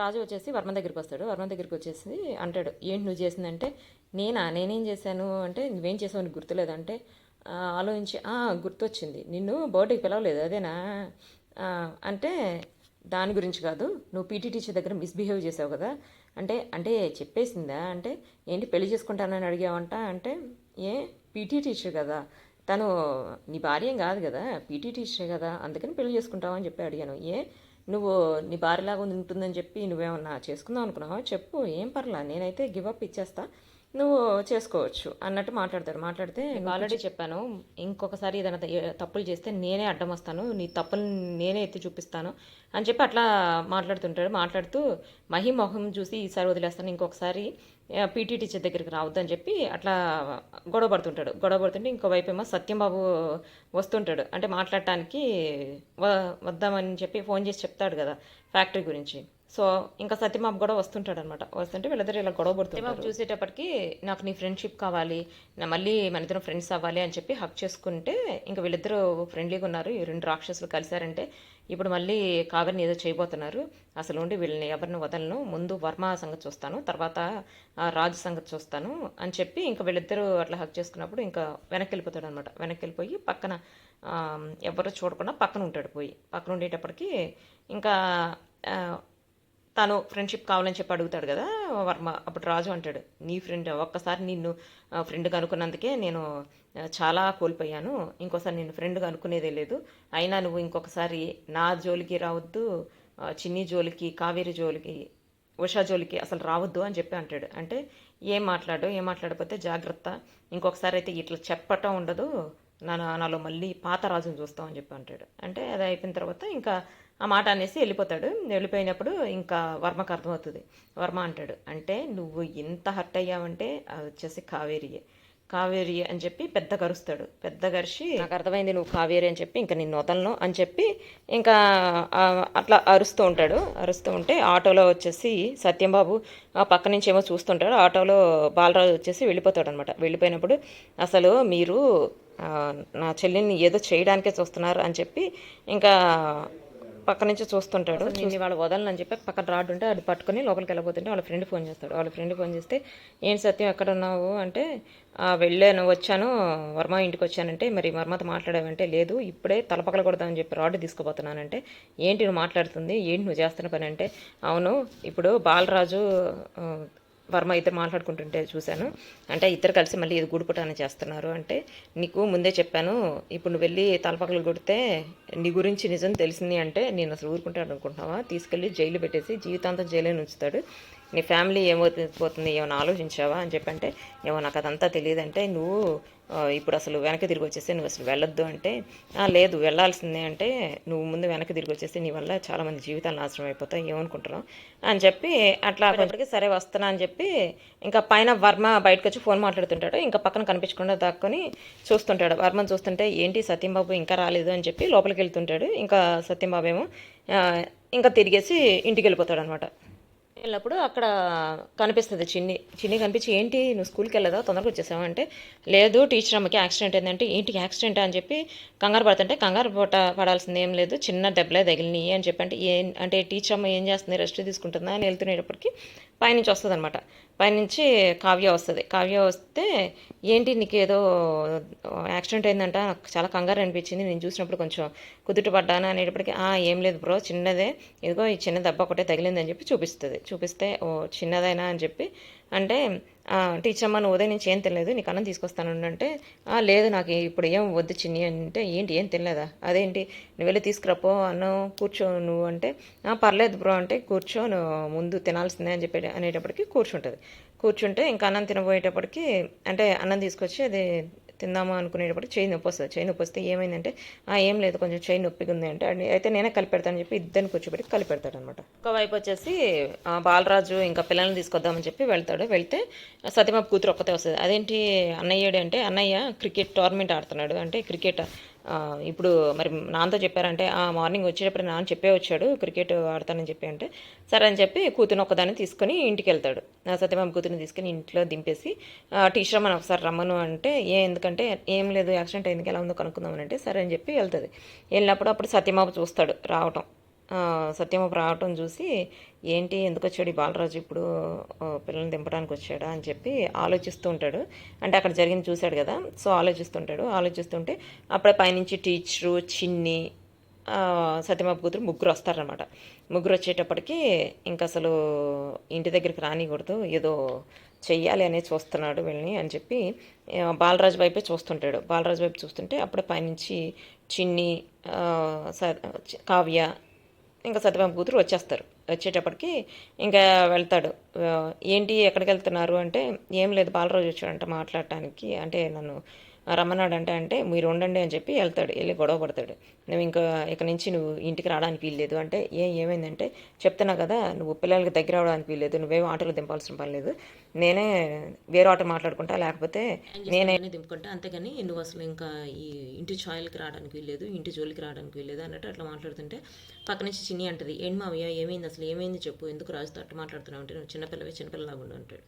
రాజు వచ్చేసి వర్మ దగ్గరికి వస్తాడు. వర్మ దగ్గరికి వచ్చేసి అంటాడు ఏంటి నువ్వు చేసిందంటే నేనా? నేనేం చేశాను? అంటే నువ్వేం చేసావు నీకు గుర్తులేదంటే ఆలోచించి గుర్తొచ్చింది. నిన్ను బర్త్డేకి పిలవలేదు అదేనా? అంటే దాని గురించి కాదు. నువ్వు పీటీ టీచర్ దగ్గర మిస్బిహేవ్ చేసావు కదా. అంటే అంటే చెప్పేసిందా? అంటే ఏంటి పెళ్ళి చేసుకుంటానని అడిగావంట? అంటే ఏ పీటీ టీచర్ కదా. తను నీ భార్యం కాదు కదా. పీటీ టీచరే కదా. అందుకని పెళ్ళి చేసుకుంటావు అని చెప్పి అడిగాను. ఏ నువ్వు నీ భార్యలాగా ఉంటుందని చెప్పి నువ్వేమన్నా చేసుకుందాం అనుకున్నావా? చెప్పు ఏం పర్లా నేనైతే గివ్ అప్ ఇచ్చేస్తా. నువ్వు చేసుకోవచ్చు అన్నట్టు మాట్లాడతాడు మాట్లాడితే ఆల్రెడీ చెప్పాను ఇంకొకసారి ఏదైనా తప్పులు చేస్తే నేనే అడ్డం వస్తాను నీ తప్పులు నేనే ఎత్తి చూపిస్తాను అని చెప్పి అట్లా మాట్లాడుతుంటాడు. మాట్లాడుతూ మహి మొహం చూసి ఈసారి వదిలేస్తాను ఇంకొకసారి పీటీ టీచర్ దగ్గరికి రావద్దని చెప్పి అట్లా గొడవ పడుతుంటాడు. గొడవ పడుతుంటే ఇంకో వైపు ఏమో సత్యంబాబు వస్తుంటాడు. అంటే మాట్లాడటానికి వద్దామని చెప్పి ఫోన్ చేసి చెప్తాడు కదా ఫ్యాక్టరీ గురించి. సో ఇంకా సత్యబాబు కూడా వస్తుంటాడు అనమాట వస్తుంటే వీళ్ళిద్దరు ఇలా గొడవ పడుతుంది చూసేటప్పటికి నాకు నీ ఫ్రెండ్షిప్ కావాలి నా మళ్ళీ మన ఇద్దరం ఫ్రెండ్స్ అవ్వాలి అని చెప్పి హక్ చేసుకుంటే ఇంకా వీళ్ళిద్దరూ ఫ్రెండ్లీగా ఉన్నారు. ఈ రెండు రాక్షసులు కలిశారంటే ఇప్పుడు మళ్ళీ కావేరిని ఏదో చేయబోతున్నారు. అసలు ఉండి వీళ్ళని ఎవరిని వదలను? ముందు వర్మ సంగతి చూస్తాను తర్వాత రాజు సంగతి చూస్తాను అని చెప్పి ఇంకా వీళ్ళిద్దరూ అట్లా హక్ చేసుకున్నప్పుడు ఇంకా వెనక్కి వెళ్ళిపోతాడు అనమాట వెనక్కి వెళ్ళిపోయి పక్కన ఎవరు చూడకుండా పక్కన ఉంటాడు పోయి. పక్కన ఉండేటప్పటికి ఇంకా తను ఫ్రెండ్షిప్ కావాలని చెప్పి అడుగుతాడు కదా? వర్మ అప్పుడు రాజు అంటాడు నీ ఫ్రెండ్ ఒక్కసారి నిన్ను ఫ్రెండ్గా అనుకున్నందుకే నేను చాలా కోల్పోయాను. ఇంకోసారి నేను ఫ్రెండ్గా అనుకునేదే లేదు. అయినా నువ్వు ఇంకొకసారి నా జోలికి రావద్దు చిన్ని జోలికి కావేరి జోలికి ఉషా జోలికి అసలు రావద్దు అని చెప్పి అంటాడు. అంటే ఏం మాట్లాడు ఏం మాట్లాడకపోతే జాగ్రత్త. ఇంకొకసారి అయితే ఇట్లా చెప్పటం ఉండదు. నా నాలో మళ్ళీ పాత రాజుని చూస్తామని చెప్పి అంటాడు. అంటే అది అయిపోయిన తర్వాత ఇంకా ఆ మాట అనేసి వెళ్ళిపోతాడు. వెళ్ళిపోయినప్పుడు ఇంకా వర్మకు అర్థమవుతుంది. వర్మ అంటాడు అంటే నువ్వు ఎంత హర్ట్ అయ్యావంటే అది వచ్చేసి కావేరియే. కావేరి అని చెప్పి పెద్ద కరుస్తాడు పెద్ద కరిచి నాకు అర్థమైంది నువ్వు కావేరి అని చెప్పి ఇంకా నిన్ను వదలను అని చెప్పి ఇంకా అట్లా అరుస్తూ ఉంటాడు. అరుస్తూ ఉంటే ఆటోలో వచ్చేసి సత్యంబాబు ఆ పక్క నుంచి ఏమో చూస్తుంటాడు. ఆటోలో బాలరాజు వచ్చేసి వెళ్ళిపోతాడు అనమాట వెళ్ళిపోయినప్పుడు అసలు మీరు నా చెల్లిని ఏదో చేయడానికే చూస్తున్నారు అని చెప్పి ఇంకా పక్క నుంచి చూస్తుంటాడు నేను వాళ్ళు వదలను చెప్పి పక్కన రాడ్ ఉంటే అది పట్టుకొని లోపలికి వెళ్ళబోతుంటే వాళ్ళ ఫ్రెండ్ ఫోన్ చేస్తాడు. వాళ్ళ ఫ్రెండ్ ఫోన్ చేస్తే ఏంటి సత్యం ఎక్కడ ఉన్నావు అంటే "ఆ, వెళ్ళాను వచ్చాను వర్మ ఇంటికి వచ్చానంటే మరి వర్మతో మాట్లాడావంటే లేదు ఇప్పుడే తలపక్కల కొడదామని చెప్పి రాడ్ తీసుకుపోతున్నానంటే ఏంటి నువ్వు మాట్లాడుతుంది? ఏంటి నువ్వు చేస్తున్న పని? అంటే అవును ఇప్పుడు బాలరాజు వర్మ ఇద్దరు మాట్లాడుకుంటుంటే చూశాను. అంటే ఇద్దరు కలిసి మళ్ళీ ఇది గూడుపుటాన్ని చేస్తున్నారు. అంటే నీకు ముందే చెప్పాను ఇప్పుడు నువ్వు వెళ్ళి తలపక్కలు కొడితే నీ గురించి నిజం తెలిసింది అంటే నేను అసలు ఊరుకుంటాను అనుకుంటున్నావా? తీసుకెళ్ళి జైలు పెట్టేసి జీవితాంతం జైలు ఉంచుతాడు నీ ఫ్యామిలీ ఏమవుతుంది ఏమైనా ఆలోచించావా? అని చెప్పంటే ఏమో నాకు అదంతా తెలియదంటే నువ్వు ఇప్పుడు అసలు వెనక్కి తిరిగి వచ్చేసి నువ్వు అసలు వెళ్ళొద్దు అంటే "ఆ, లేదు వెళ్ళాల్సిందే అంటే నువ్వు ముందు వెనక్కి తిరిగి వచ్చేసి నీ వల్ల చాలా మంది జీవితాలు నాశనం అయిపోతాయి ఏమనుకుంటున్నావు? అని చెప్పి అట్లా అప్పటికి సరే వస్తున్నా అని చెప్పి ఇంకా పైన వర్మ బయటకు వచ్చి ఫోన్ మాట్లాడుతుంటాడు ఇంకా పక్కన కనిపించకుండా దాక్కొని చూస్తుంటాడు. వర్మని చూస్తుంటే ఏంటి సత్యంబాబు ఇంకా రాలేదు? అని చెప్పి లోపలికి వెళ్తుంటాడు. ఇంకా సత్యంబాబు ఏమో ఇంకా తిరిగేసి ఇంటికి వెళ్ళిపోతాడు అనమాట వెళ్ళినప్పుడు అక్కడ కనిపిస్తుంది చిన్ని. చిన్ని కనిపించి ఏంటి నువ్వు స్కూల్కి వెళ్ళదా? తొందరగా వచ్చేసావు? అంటే లేదు టీచర్ అమ్మకి యాక్సిడెంట్ ఏంటంటే ఏంటి యాక్సిడెంట్? అని చెప్పి కంగారు పడుతుంటే కంగారు పూట పడాల్సింది ఏం లేదు చిన్న దెబ్బలే తగిలినాయి అని చెప్పి అంటే ఏం అంటే టీచర్ అమ్మ ఏం చేస్తుంది? రెస్ట్ తీసుకుంటుందా? అని వెళ్తున్నప్పటికీ పైనుంచి వస్తుంది అనమాట పైనుంచి కావ్య వస్తుంది. కావ్య వస్తే ఏంటి నీకు ఏదో యాక్సిడెంట్ అయిందంట నాకు చాలా కంగారు అనిపించింది. నేను చూసినప్పుడు కొంచెం కుదుట పడ్డానా అనేటప్పటికి "ఆ, ఏం లేదు బ్రో చిన్నదే. ఇదిగో ఈ చిన్న దెబ్బ ఒకటే తగిలిందని చెప్పి చూపిస్తుంది. చూపిస్తే ఓ చిన్నదైనా అని చెప్పి. అంటే టీచర్ అమ్మ నువ్వు ఉదయం నుంచి ఏం తెలియదు నీకు అన్నం తీసుకొస్తాను. అంటే "ఆ, లేదు నాకు ఇప్పుడు ఏం వద్దు చిన్ని. అంటే ఏంటి ఏం తినలేదా? అదేంటి? నువ్వు వెళ్ళి తీసుకురాపో అన్నం కూర్చో నువ్వు. అంటే పర్లేదు బ్రో. అంటే కూర్చో ముందు తినాల్సిందే అని చెప్పి అనేటప్పటికి కూర్చుంటుంది. కూర్చుంటే ఇంకా అన్నం తినబోయేటప్పటికి అంటే అన్నం తీసుకొచ్చి అది తిందామా అనుకునేటప్పుడు చేయి నొప్పి వస్తుంది. చేయి నొప్పి వస్తే ఏమైందంటే "ఆ, ఏం లేదు కొంచెం చేయి నొప్పిగా ఉంది అంటే అయితే నేనే కలిపెడతానని చెప్పి ఇద్దరిని కూర్చోబెట్టి కలిపెడతాడు అనమాట ఒకవైపు వచ్చేసి బాలరాజు ఇంకా పిల్లల్ని తీసుకొద్దామని చెప్పి వెళ్తాడు. వెళ్తే సత్యమాబు కూతురు ఒక్కతే వస్తుంది. అదేంటి అన్నయ్యడు అంటే అన్నయ్య క్రికెట్ టోర్నమెంట్ ఆడుతున్నాడు. అంటే క్రికెట్ ఇప్పుడు మరి నాన్నతో చెప్పారంటే ఆ మార్నింగ్ వచ్చేటప్పుడు నాన్న చెప్పే వచ్చాడు క్రికెట్ ఆడతానని చెప్పి అంటే సరే అని చెప్పి కూతురు ఒకదాన్ని తీసుకొని ఇంటికి వెళ్తాడు ఆ సత్యమామ కూతురుని తీసుకొని ఇంట్లో దింపేసి టీచర్ మనం ఒకసారి రమ్మను అంటే ఏ ఎందుకంటే ఏం లేదు యాక్సిడెంట్ అయింది ఎలా ఉందో కనుక్కుందామని అంటే సరే అని చెప్పి వెళ్తుంది. వెళ్ళినప్పుడు అప్పుడు సత్యమామ చూస్తాడు రావటం. ఆ, రావటం చూసి ఏంటి ఎందుకు వచ్చాడు ఈ బాలరాజు ఇప్పుడు? పిల్లల్ని దింపడానికి వచ్చాడా? అని చెప్పి ఆలోచిస్తూ ఉంటాడు. అంటే అక్కడ జరిగింది చూశాడు కదా సో ఆలోచిస్తుంటాడు ఆలోచిస్తుంటే అప్పుడే పైనుంచి టీచరు చిన్ని ఆ, సత్యమాపు కూతురు ముగ్గురు వస్తారనమాట ముగ్గురు వచ్చేటప్పటికి ఇంకా అసలు ఇంటి దగ్గరికి రానికూడదు ఏదో చెయ్యాలి అనేది చూస్తున్నాడు వీళ్ళని అని చెప్పి బాలరాజు వైపే చూస్తుంటాడు. బాలరాజు వైపు చూస్తుంటే అప్పుడే పైనుంచి చిన్ని కావ్య ఇంకా సత్యభామ కూతురు వచ్చేస్తారు. వచ్చేటప్పటికి ఇంకా వెళ్తాడు. ఏంటి ఎక్కడికి వెళ్తున్నారు అంటే ఏం లేదు బాలరాజు వచ్చాడంట మాట్లాడటానికి. అంటే నన్ను రమ్మన్నాడు అంటే అంటే మీరు ఉండండి అని చెప్పి వెళ్తాడు వెళ్ళి గొడవ పడతాడు. నువ్వు ఇంకా ఇక నుంచి నువ్వు ఇంటికి రావడానికి వీల్లేదు. అంటే ఏం ఏమైందంటే చెప్తున్నా కదా నువ్వు పిల్లలకి దగ్గర అవడానికి వీల్లేదు నువ్వేం ఆటోలో దింపాల్సిన పని లేదు. నేనే వేరే ఆటో మాట్లాడుకుంటా లేకపోతే నేనే దింపుకుంటా అంతేగాని నువ్వు అసలు ఇంకా ఈ ఇంటి ఛాయలకి రావడానికి వీల్లేదు ఇంటి జోలికి రావడానికి వీల్లేదు అన్నట్టు అట్లా మాట్లాడుతుంటే పక్క నుంచి చిన్ని అంటది ఏంటి మావయ్య ఏమైంది అసలు ఏమైంది చెప్పు ఎందుకు రాజుతో అట్లా మాట్లాడుతున్నావు? అంటే నువ్వు చిన్నపిల్లవే చిన్నపిల్లలాగా ఉండు అంటాడు.